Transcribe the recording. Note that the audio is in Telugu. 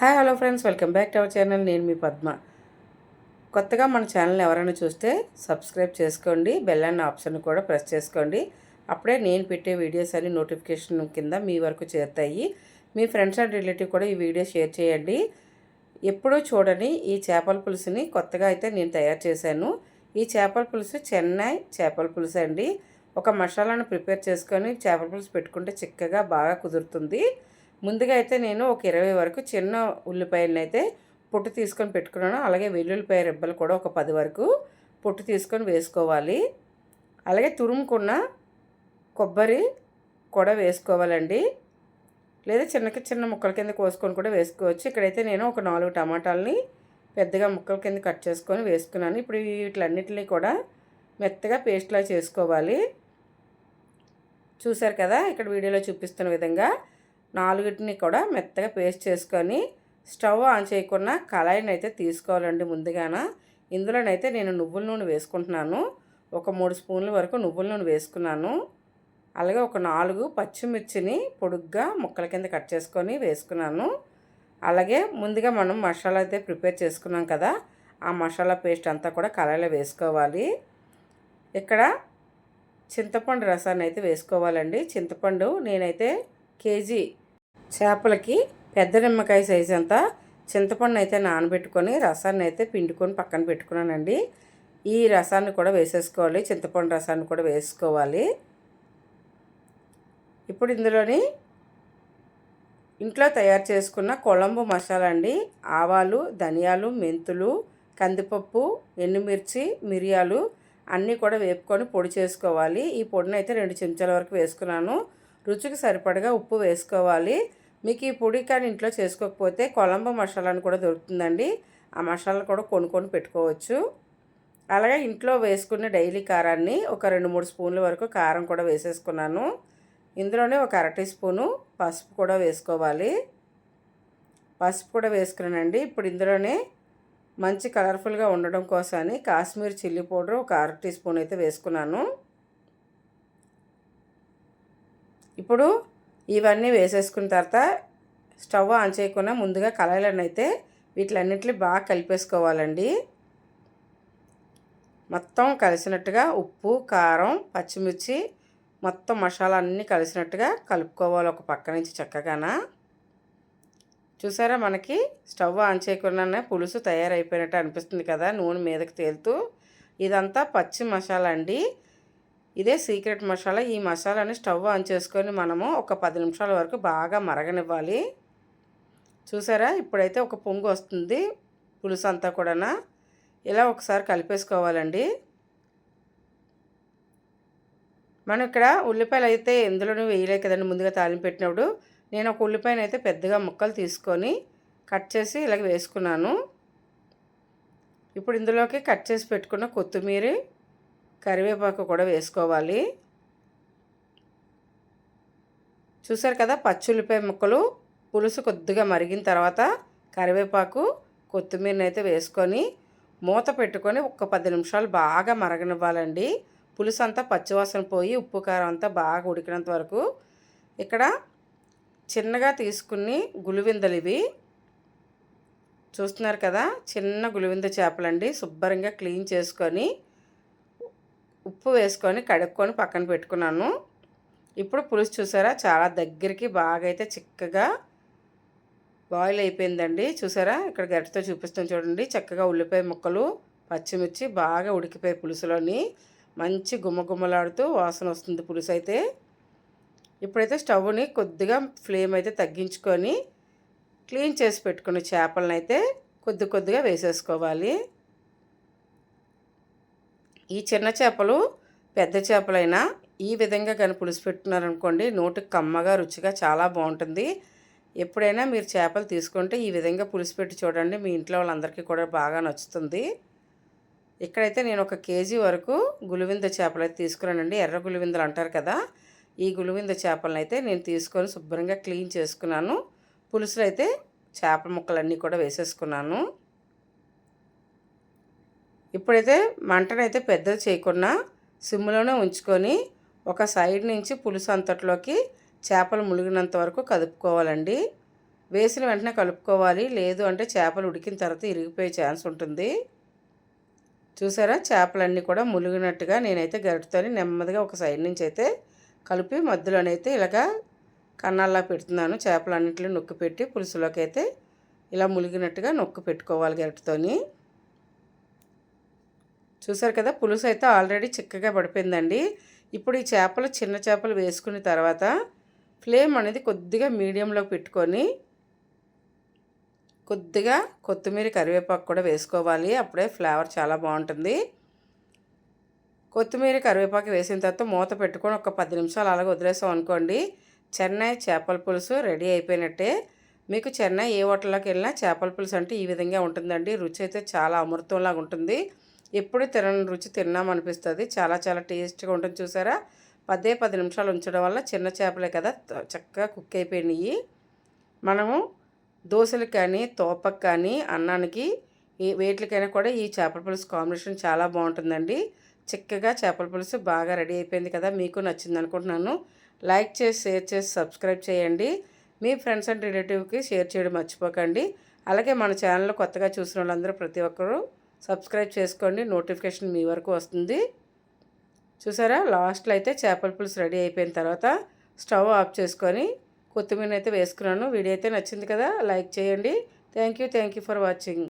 Hi hello friends. Welcome back to our channel. నేను మీ పద్మ. కొత్తగా మన ఛానల్ ఎవరైనా చూస్తే సబ్స్క్రైబ్ చేసుకోండి బెల్ అన్న ఆప్షన్ కూడా ప్రెస్ చేసుకోండి. అప్పుడే నేను పెట్టే వీడియోస్ అన్ని నోటిఫికేషన్ కింద మీ వరకు చేరుతాయి. మీ ఫ్రెండ్స్ అండ్ రిలేటివ్ కూడా ఈ వీడియో షేర్ చేయండి. ఎప్పుడూ చూడని ఈ చేపల పులుసుని కొత్తగా అయితే నేను తయారు చేశాను. ఈ చేపల పులుసు చెన్నై చేపల పులుసు అండి. ఒక మసాలాను ప్రిపేర్ చేసుకొని చేపల పులుసు పెట్టుకుంటే చిక్కగా బాగా కుదురుతుంది. ముందుగా అయితే నేను ఒక ఇరవై వరకు చిన్న ఉల్లిపాయలను అయితే పొట్టు తీసుకొని పెట్టుకున్నాను. అలాగే వెల్లుల్లిపాయ రెబ్బలు కూడా ఒక పది వరకు పొట్టు తీసుకొని వేసుకోవాలి. అలాగే తురుముకున్న కొబ్బరి కూడా వేసుకోవాలండి. లేదా చిన్న చిన్న ముక్కల కింద కోసుకొని కూడా వేసుకోవచ్చు. ఇక్కడైతే నేను ఒక నాలుగు టమాటాలని పెద్దగా ముక్కల కింద కట్ చేసుకొని వేసుకున్నాను. ఇప్పుడు వీటిలన్నిటిని కూడా మెత్తగా పేస్ట్లా చేసుకోవాలి. చూసారు కదా ఇక్కడ వీడియోలో చూపిస్తున్న విధంగా నాలుగిటిని కూడా మెత్తగా పేస్ట్ చేసుకొని స్టవ్ ఆన్ చేయకుండా కళాయిని అయితే తీసుకోవాలండి ముందుగాన. ఇందులోనైతే నేను నువ్వుల నూనె వేసుకుంటున్నాను. ఒక మూడు స్పూన్ల వరకు నువ్వుల నూనె వేసుకున్నాను. అలాగే ఒక నాలుగు పచ్చిమిర్చిని పొడుగ్గా ముక్కల కింద కట్ చేసుకొని వేసుకున్నాను. అలాగే ముందుగా మనం మసాలా అయితే ప్రిపేర్ చేసుకున్నాం కదా ఆ మసాలా పేస్ట్ అంతా కూడా కళాయిలో వేసుకోవాలి. ఇక్కడ చింతపండు రసాన్ని అయితే వేసుకోవాలండి. చింతపండు నేనైతే కేజీ చేపలకి పెద్ద నిమ్మకాయ సైజ్ అంతా చింతపండు అయితే నానబెట్టుకొని రసాన్ని అయితే పిండుకొని పక్కన పెట్టుకున్నానండి. ఈ రసాన్ని కూడా వేసేసుకోవాలి చింతపండు రసాన్ని కూడా వేసుకోవాలి. ఇప్పుడు ఇందులోని ఇంట్లో తయారు చేసుకున్న కొలంబు మసాలా అండి. ఆవాలు ధనియాలు మెంతులు కందిపప్పు ఎండుమిర్చి మిరియాలు అన్నీ కూడా వేపుకొని పొడి చేసుకోవాలి. ఈ పొడిని అయితే రెండు చెంచాల వరకు వేసుకున్నాను. రుచికి సరిపడగా ఉప్పు వేసుకోవాలి. మీకు ఈ పొడి కానీ ఇంట్లో చేసుకోకపోతే కొలంబో మసాలాను కూడా దొరుకుతుందండి. ఆ మసాలా కూడా కొనుక్కొని పెట్టుకోవచ్చు. అలాగే ఇంట్లో వేసుకున్న డైలీ కారాన్ని ఒక రెండు మూడు స్పూన్ల వరకు కారం కూడా వేసేసుకున్నాను. ఇందులోనే ఒక అర టీ స్పూను పసుపు కూడా వేసుకోవాలి. పసుపు కూడా వేసుకున్నానండి. ఇప్పుడు ఇందులోనే మంచి కలర్ఫుల్గా ఉండడం కోసమని కాశ్మీర్ చిల్లీ పౌడర్ ఒక అర టీ స్పూన్ అయితే వేసుకున్నాను. ఇప్పుడు ఇవన్నీ వేసేసుకున్న తర్వాత స్టవ్ ఆన్ చేయకుండా ముందుగా కళాయిలను అయితే వీటిలన్నింటినీ బాగా కలిపేసుకోవాలండి. మొత్తం కలిసినట్టుగా ఉప్పు కారం పచ్చిమిర్చి మొత్తం మసాలా అన్నీ కలిసినట్టుగా కలుపుకోవాలి ఒక పక్క నుంచి చక్కగాన. చూసారా మనకి స్టవ్ ఆన్ చేయకుండానే పులుసు తయారైపోయినట్టు అనిపిస్తుంది కదా నూనె మీదకి తేలుతూ. ఇదంతా పచ్చి మసాలా అండి. ఇదే సీక్రెట్ మసాలా. ఈ మసాలాని స్టవ్ ఆన్ చేసుకొని మనము ఒక పది నిమిషాల వరకు బాగా మరగనివ్వాలి. చూసారా? ఇప్పుడైతే ఒక పొంగు వస్తుంది పులుసు అంతా కూడా ఇలా ఒకసారి కలిపేసుకోవాలండి. మనం ఇక్కడ ఉల్లిపాయలు అయితే ఎందులోనూ వేయలే కదండి ముందుగా తాలింపు పెట్టినప్పుడు. నేను ఒక ఉల్లిపాయను అయితే పెద్దగా ముక్కలు తీసుకొని కట్ చేసి ఇలాగ వేసుకున్నాను. ఇప్పుడు ఇందులోకి కట్ చేసి పెట్టుకున్న కొత్తిమీర కరివేపాకు కూడా వేసుకోవాలి. చూసారు కదా పచ్చుల్లిపాయ ముక్కలు పులుసు కొద్దిగా మరిగిన తర్వాత కరివేపాకు కొత్తిమీరని అయితే వేసుకొని మూత పెట్టుకొని ఒక పది నిమిషాలు బాగా మరగనివ్వాలండి. పులుసు అంతా పచ్చివాసన పోయి ఉప్పు కారం అంతా బాగా ఉడికినంత వరకు ఇక్కడ చిన్నగా తీసుకుని గులివిందలు ఇవి చూస్తున్నారు కదా చిన్న గులివింద చేపలండి. శుభ్రంగా క్లీన్ చేసుకొని ఉప్పు వేసుకొని కడుక్కొని పక్కన పెట్టుకున్నాను. ఇప్పుడు పులుసు చూసారా? చాలా దగ్గరికి బాగా అయితే చిక్కగా బాయిల్ అయిపోయిందండి. చూసారా? ఇక్కడ గరిటతో చూపిస్తాను చూడండి. చక్కగా ఉల్లిపాయ ముక్కలు పచ్చిమిర్చి బాగా ఉడికిపోయి పులుసులోని. మంచి గుమ్మగుమ్మలాడుతూ వాసన వస్తుంది పులుసు అయితే ఇప్పుడైతే స్టవ్ని కొద్దిగా ఫ్లేమ్ అయితే తగ్గించుకొని క్లీన్ చేసి పెట్టుకున్న చేపలను అయితే కొద్ది కొద్దిగా వేసేసుకోవాలి. ఈ చిన్న చేపలు పెద్ద చేపలైనా ఈ విధంగా కానీ పులుసు పెట్టుకున్నారనుకోండి నోటికి కమ్మగా రుచిగా చాలా బాగుంటుంది. ఎప్పుడైనా మీరు చేపలు తీసుకుంటే ఈ విధంగా పులుసు పెట్టి చూడండి మీ ఇంట్లో వాళ్ళందరికీ కూడా బాగా నచ్చుతుంది. ఇక్కడైతే నేను ఒక కేజీ వరకు గులివింద చేపలు అయితే తీసుకున్నానండి. ఎర్ర గులివిందలు అంటారు కదా ఈ గులివింద చేపలను అయితే నేను తీసుకొని శుభ్రంగా క్లీన్ చేసుకున్నాను. పులుసులు అయితే చేపల ముక్కలన్నీ కూడా వేసేసుకున్నాను. ఇప్పుడైతే మంటనైతే పెద్దది చేయకుండా సిమ్లోనే ఉంచుకొని ఒక సైడ్ నుంచి పులుసు అంతట్లోకి చేపలు ములిగినంత వరకు కదుపుకోవాలండి. వేసిన వెంటనే కలుపుకోవాలి. లేదు అంటే చేపలు ఉడికిన తర్వాత ఇరిగిపోయే ఛాన్స్ ఉంటుంది. చూసారా? చేపలన్నీ కూడా ములిగినట్టుగా నేనైతే గరిటతోని నెమ్మదిగా ఒక సైడ్ నుంచి అయితే కలిపి మధ్యలోనైతే ఇలాగా కన్నాల్లా పెడుతున్నాను. చేపలన్నింటినీ నొక్కి పెట్టి పులుసులోకి అయితే ఇలా ములిగినట్టుగా నొక్కి పెట్టుకోవాలి గరిటతోని. చూసారు కదా పులుసు అయితే ఆల్రెడీ చిక్కగా పడిపోయిందండి. ఇప్పుడు ఈ చేపలు చిన్న చేపలు వేసుకున్న తర్వాత ఫ్లేమ్ అనేది కొద్దిగా మీడియంలో పెట్టుకొని కొద్దిగా కొత్తిమీర కరివేపాకు కూడా వేసుకోవాలి. అప్పుడే ఫ్లేవర్ చాలా బాగుంటుంది. కొత్తిమీర కరివేపాకు వేసిన తర్వాత మూత పెట్టుకొని ఒక పది నిమిషాలు అలాగే వదిలేసాం అనుకోండి చెన్నై చేపల పులుసు రెడీ అయిపోయినట్టే. మీకు చెన్నై ఏ హోటల్లోకి వెళ్ళినా చేపల పులుసు అంటే ఈ విధంగా ఉంటుందండి. రుచి అయితే చాలా అమృతంలాగా ఉంటుంది. ఎప్పుడు తినని రుచి తిన్నామనిపిస్తుంది. చాలా చాలా టేస్ట్గా ఉంటుంది చూసారా? పదే పది నిమిషాలు ఉంచడం వల్ల చిన్న చేపలే కదా చక్కగా కుక్ అయిపోయినాయి. మనము దోశలకు కానీ తోపకు కానీ అన్నానికి ఈ వేట్లకైనా కూడా ఈ చేపల పులుసు కాంబినేషన్ చాలా బాగుంటుందండి. చిక్కగా చేపల పులుసు బాగా రెడీ అయిపోయింది కదా మీకు నచ్చింది అనుకుంటున్నాను లైక్ చేసి షేర్ చేసి సబ్స్క్రైబ్ చేయండి. మీ ఫ్రెండ్స్ అండ్ రిలేటివ్కి షేర్ చేయడం మర్చిపోకండి. అలాగే మన ఛానల్ కొత్తగా చూసిన వాళ్ళందరూ ప్రతి ఒక్కరూ సబ్స్క్రైబ్ చేసుకోండి. నోటిఫికేషన్ మీ వరకు వస్తుంది. చూసారా? లాస్ట్లో అయితే చేపల పులుసు రెడీ అయిపోయిన తర్వాత స్టవ్ ఆఫ్ చేసుకొని కొత్తిమీర అయితే వేసుకున్నాను. వీడియో అయితే నచ్చింది కదా? లైక్ చేయండి. Thank you. Thank you for watching.